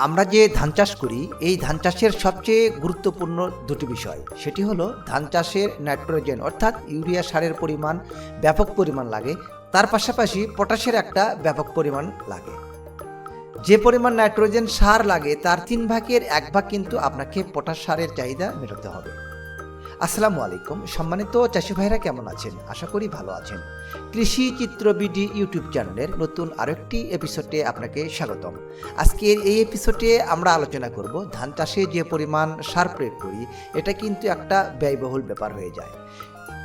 আমরা যে ধান চাষ করি, এই ধান চাষের সবচেয়ে গুরুত্বপূর্ণ দুটি বিষয়। সেটি হলো ধান চাষের নাইট্রোজেন, অর্থাৎ ইউরিয়া সারের পরিমাণ, ব্যাপক পরিমাণ লাগে। তার পাশাপাশি পটাশের একটা ব্যাপক পরিমাণ লাগে। যে পরিমাণ নাইট্রোজেন সার লাগে, তার তিন ভাগের এক ভাগ কিন্তু আপনাকে পটাশ সারের চাহিদা মেটাতে হবে। আসসালামু আলাইকুম। সম্মানিত চাষি ভাইরা কেমন আছেন? আশা করি ভালো আছেন। কৃষি চিত্র বিডি ইউটিউব চ্যানেলের নতুন আরেকটি এপিসোডে আপনাকে স্বাগতম। আজকের এই এপিসোডে আমরা আলোচনা করব ধান চাষে যে পরিমাণ সার প্রয়োগ করি, এটা কিন্তু একটা ব্যয়বহুল ব্যাপার হয়ে যায়।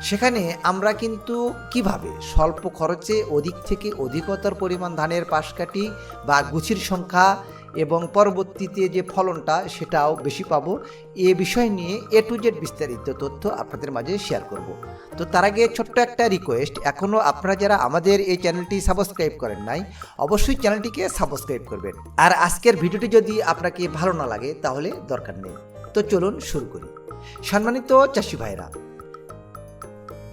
সেখানে আমরা কিন্তু কীভাবে স্বল্প খরচে অধিক থেকে অধিকতর পরিমাণ ধানের পাশ কাটি বা গুছির সংখ্যা এবং পরবর্তীতে যে ফলনটা সেটাও বেশি পাবো। এ বিষয় নিয়ে এ টু জেড বিস্তারিত তথ্য আপনাদের মাঝে শেয়ার করব। তো তার আগে ছোট্ট একটা রিকোয়েস্ট এখনও আপনারা যারা আমাদের এই চ্যানেলটি সাবস্ক্রাইব করেন নাই, অবশ্যই চ্যানেলটিকে সাবস্ক্রাইব করবেন। আর আজকের ভিডিওটি যদি আপনাকে ভালো না লাগে, তাহলে দরকার নেই। তো চলুন শুরু করি। সম্মানিত চাষি ভাইরা,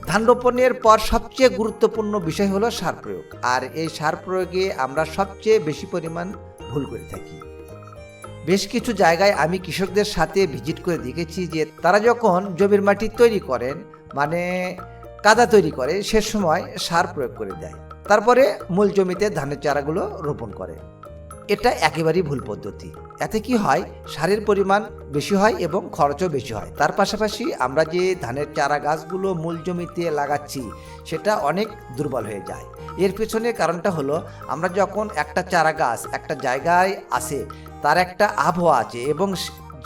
ধান রোপণের পর সবচেয়ে গুরুত্বপূর্ণ বিষয় হলো সার প্রয়োগ। আর এই সার প্রয়োগে আমরা সবচেয়ে বেশি পরিমাণ ভুল করে থাকি। বেশ কিছু জায়গায় আমি কৃষকদের সাথে ভিজিট করে দেখেছি যে তারা যখন জমির মাটি তৈরি করেন মানে কাদা তৈরি করে, সে সময় সার প্রয়োগ করে দেয়। তারপরে মূল জমিতে ধানের চারাগুলো রোপণ করে। এটা একেবারেই ভুল পদ্ধতি। এতে কি হয়? সারের পরিমাণ বেশি হয় এবং খরচও বেশি হয়। তার পাশাপাশি আমরা যে ধানের চারা গাছগুলো মূল জমিতে লাগাচ্ছি, সেটা অনেক দুর্বল হয়ে যায়। এর পেছনে কারণটা হলো, আমরা যখন একটা চারা গাছ একটা জায়গায় আসে তার একটা আবহাওয়া আছে এবং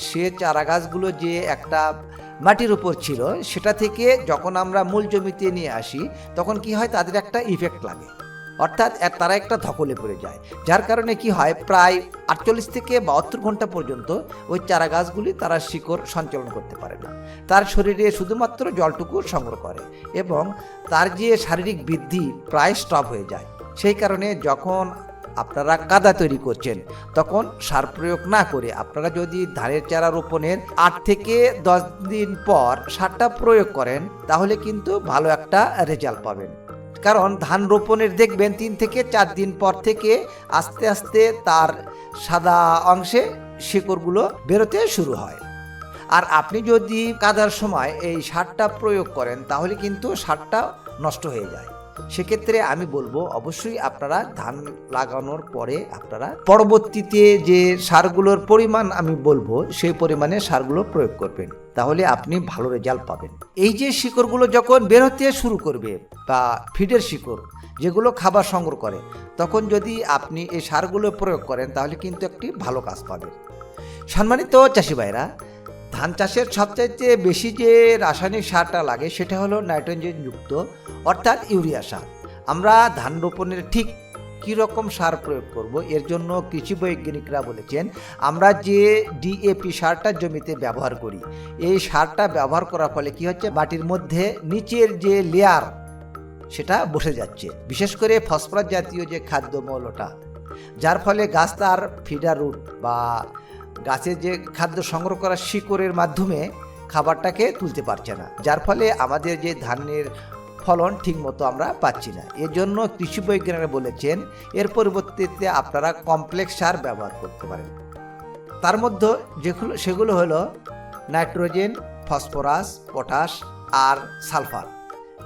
সে চারা গাছগুলো যে একটা মাটির উপর ছিল, সেটা থেকে যখন আমরা মূল জমিতে নিয়ে আসি, তখন কি হয়? তাদের একটা ইফেক্ট লাগে। অর্থাৎ তারা একটা ধকলে পড়ে যায়। যার কারণে কি হয়, প্রায় আটচল্লিশ থেকে বাহাত্তর ঘণ্টা পর্যন্ত ওই চারা গাছগুলি তারা শিকড় সঞ্চালন করতে পারে না। তার শরীরে শুধুমাত্র জলটুকু সংগ্রহ করে এবং তার যে শারীরিক বৃদ্ধি প্রায় স্টপ হয়ে যায়। সেই কারণে যখন আপনারা কাদা তৈরি করছেন, তখন সার প্রয়োগ না করে আপনারা যদি ধানের চারা রোপণের আট থেকে দশ দিন পর সারটা প্রয়োগ করেন, তাহলে কিন্তু ভালো একটা রেজাল্ট পাবেন। কারণ ধান রোপণের দেখবেন তিন থেকে চার দিন পর থেকে আস্তে আস্তে তার সাদা অংশে শিকড়গুলো বেরোতে শুরু হয়। আর আপনি যদি কাদার সময় এই সারটা প্রয়োগ করেন তাহলে কিন্তু সারটা নষ্ট হয়ে যায়। সেক্ষেত্রে আমি বলব, অবশ্যই আপনারা ধান লাগানোর পরে আপনারা পরবর্তীতে যে সারগুলোর পরিমাণ আমি বলব, সেই পরিমাণে সারগুলো প্রয়োগ করবেন। তাহলে আপনি ভালো রেজাল্ট পাবেন। এই যে শিকড়গুলো যখন বের হতে শুরু করবে বা ফিডের শিকড়, যেগুলো খাবার সংগ্রহ করে, তখন যদি আপনি এই সারগুলো প্রয়োগ করেন, তাহলে কিন্তু একটি ভালো কাজ পাবেন। সম্মানিত চাষি ভাইরা ধান চাষের সবচাইতে বেশি যে রাসায়নিক সারটা লাগে, সেটা হলো নাইট্রোজেন যুক্ত, অর্থাৎ ইউরিয়া সার। আমরা ধান রোপণের ঠিক রকম সার প্রয়োগ করব, এর জন্য কৃষি বৈজ্ঞানিকরা বলেছেন, আমরা যে ডিএপি সারটা জমিতে ব্যবহার করি, এই সারটা ব্যবহার করার ফলে কি হচ্ছে, মাটির মধ্যে নিচের যে লেয়ার সেটা বসে যাচ্ছে। বিশেষ করে ফসফরাস জাতীয় যে খাদ্য মৌলটা যার ফলে গাছ তার ফিডার রুট বা গাছের যে খাদ্য সংগ্রহ করা শিকড়ের মাধ্যমে খাবারটাকে তুলতে পারছে না। যার ফলে আমাদের যে ধানের ফলন ঠিকমতো আমরা পাচ্ছি না। এর জন্য কৃষি বৈজ্ঞানিকরা বলেছেন, এর পরিবর্তে আপনারা কমপ্লেক্স সার ব্যবহার করতে পারেন। তার মধ্যে যেগুলো, সেগুলো হলো নাইট্রোজেন, ফসফরাস, পটাশ আর সালফার,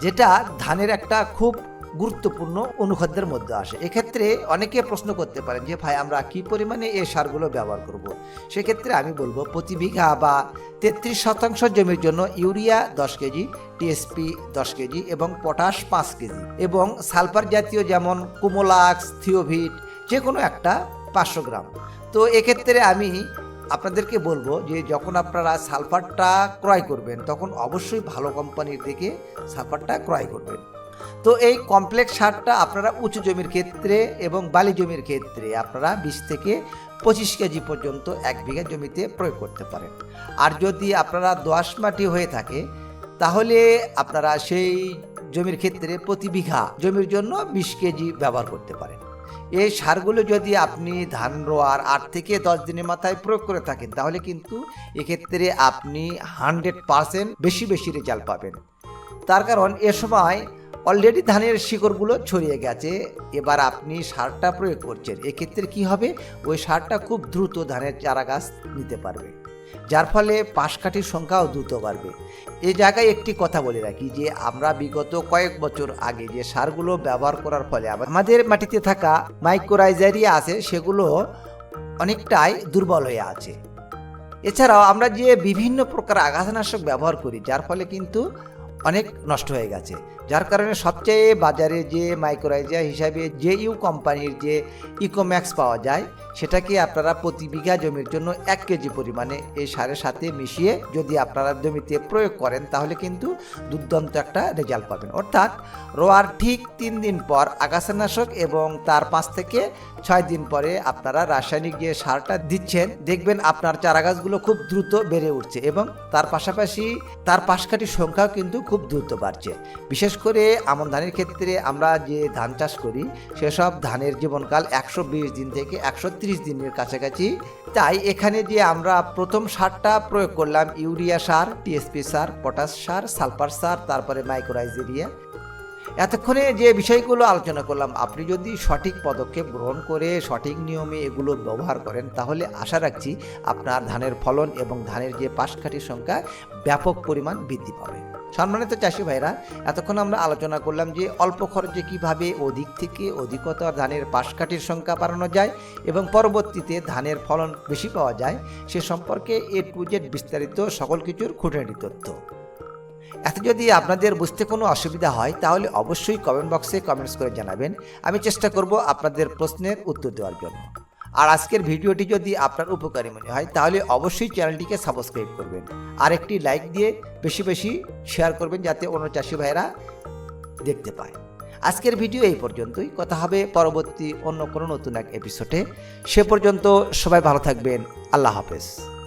যেটা ধানের একটা খুব গুরুত্বপূর্ণ অনুখাদ্যের মধ্যে আসে। এক্ষেত্রে অনেকে প্রশ্ন করতে পারেন যে, ভাই, আমরা কি পরিমাণে এই সারগুলো ব্যবহার করব। সেক্ষেত্রে আমি বলব, প্রতি বিঘা বা তেত্রিশ শতাংশ জমির জন্য ইউরিয়া দশ কেজি টিএসপি দশ কেজি এবং পটাশ পাঁচ কেজি এবং সালফার জাতীয় যেমন কুমোলাক্স, থিওভিট যে কোনো একটা পাঁচশো গ্রাম। তো এক্ষেত্রে আমি আপনাদেরকে বলব যে, যখন আপনারা সালফারটা ক্রয় করবেন, তখন অবশ্যই ভালো কোম্পানির থেকে সালফারটা ক্রয় করবেন। তো এই কমপ্লেক্স সারটা আপনারা উঁচু জমির ক্ষেত্রে এবং বালি জমির ক্ষেত্রে আপনারা বিশ থেকে পঁচিশ কেজি পর্যন্ত এক বিঘা জমিতে প্রয়োগ করতে পারেন। আর যদি আপনারা দোআঁশ মাটি হয়ে থাকে, তাহলে আপনারা সেই জমির ক্ষেত্রে প্রতি বিঘা জমির জন্য বিশ কেজি ব্যবহার করতে পারেন। এই সারগুলো যদি আপনি ধান রোয়ার আট থেকে দশ দিনের মাথায় প্রয়োগ করে থাকেন, তাহলে কিন্তু এক্ষেত্রে আপনি হান্ড্রেড পারসেন্ট বেশি বেশি রেজাল্ট পাবেন। তার কারণ এ সময় অলরেডি ধানের শিকড়গুলো ছড়িয়ে গেছে। এবার আপনি সারটা প্রয়োগ করছেন। এক্ষেত্রে কি হবে? ওই সারটা খুব দ্রুত ধানের চারা গাছ নিতে পারবে। যার ফলে পাশকাঠির সংখ্যাও দ্রুত বাড়বে। এই জায়গায় একটি কথা বলে রাখি যে, আমরা বিগত কয়েক বছর আগে যে সারগুলো ব্যবহার করার ফলে আমাদের মাটিতে থাকা মাইক্রোরাইজারিয়া আছে, সেগুলো অনেকটাই দুর্বল হয়ে আছে। এছাড়াও আমরা যে বিভিন্ন প্রকার আঘাতনাশক ব্যবহার করি, যার ফলে কিন্তু অনেক নষ্ট হয়ে গেছে। যার কারণে সবচেয়ে বাজারে যে মাইক্রোরাইজার হিসাবে যে ইউ কোম্পানির যে ইকোম্যাক্স পাওয়া যায়, সেটাকে আপনারা প্রতি বিঘা জমির জন্য এক কেজি পরিমাণে এই সারের সাথে মিশিয়ে যদি আপনারা জমিতে প্রয়োগ করেন, তাহলে কিন্তু দুর্দান্ত একটা রেজাল্ট পাবেন। অর্থাৎ রোয়ার ঠিক তিন দিন পর আগাছানাশক এবং তার পাঁচ থেকে ছয় দিন পরে আপনারা রাসায়নিক যে সারটা দিচ্ছেন, দেখবেন আপনার চারাগাছগুলো খুব দ্রুত বেড়ে উঠছে এবং তার পাশাপাশি তার পাশকাঠির সংখ্যাও কিন্তু খুব দ্রুত বাড়ছে। বিশেষ করে আমন ধানের ক্ষেত্রে আমরা যে ধান চাষ করি, সেসব ধানের জীবনকাল একশো বিশ দিন থেকে একশো ত্রিশ দিনের কাছাকাছি। তাই এখানে যে আমরা প্রথম সারটা প্রয়োগ করলাম ইউরিয়া সার টিএসপি সার, পটাশ সার, সালফার সার, তারপরে মাইক্রোরাইজেরিয়া এতক্ষণে যে বিষয়গুলো আলোচনা করলাম, আপনি যদি সঠিক পদক্ষেপ গ্রহণ করে সঠিক নিয়মে এগুলো ব্যবহার করেন, তাহলে আশা রাখছি আপনার ধানের ফলন এবং ধানের যে পাশকাঠির সংখ্যা ব্যাপক পরিমাণ বৃদ্ধি পাবে। সম্মানিত চাষি ভাইরা, এতক্ষণ আমরা আলোচনা করলাম যে অল্প খরচে কীভাবে অধিক থেকে অধিকতর ধানের পাশকাঠির সংখ্যা বাড়ানো যায় এবং পরবর্তীতে ধানের ফলন বেশি পাওয়া যায়, সে সম্পর্কে এ টু জেড বিস্তারিত সকল কিছুর খুঁটিনাটি তথ্য। এত যদি আপনাদের বুঝতে কোনো অসুবিধা হয়, তাহলে অবশ্যই কমেন্ট বক্সে কমেন্টস করে জানাবেন। আমি চেষ্টা করব আপনাদের প্রশ্নের উত্তর দেওয়ার জন্য। আর আজকের ভিডিওটি যদি আপনার উপকারী মনে হয়, তাহলে অবশ্যই চ্যানেলটিকে সাবস্ক্রাইব করবেন। আর একটি লাইক দিয়ে বেশি বেশি শেয়ার করবেন যাতে অন্য চাষি ভাইয়েরা দেখতে পায়। আজকের ভিডিও এই পর্যন্তই। কথা হবে পরবর্তী অন্য কোনো নতুন এক এপিসোডে সে পর্যন্ত সবাই ভালো থাকবেন। আল্লাহ হাফেজ।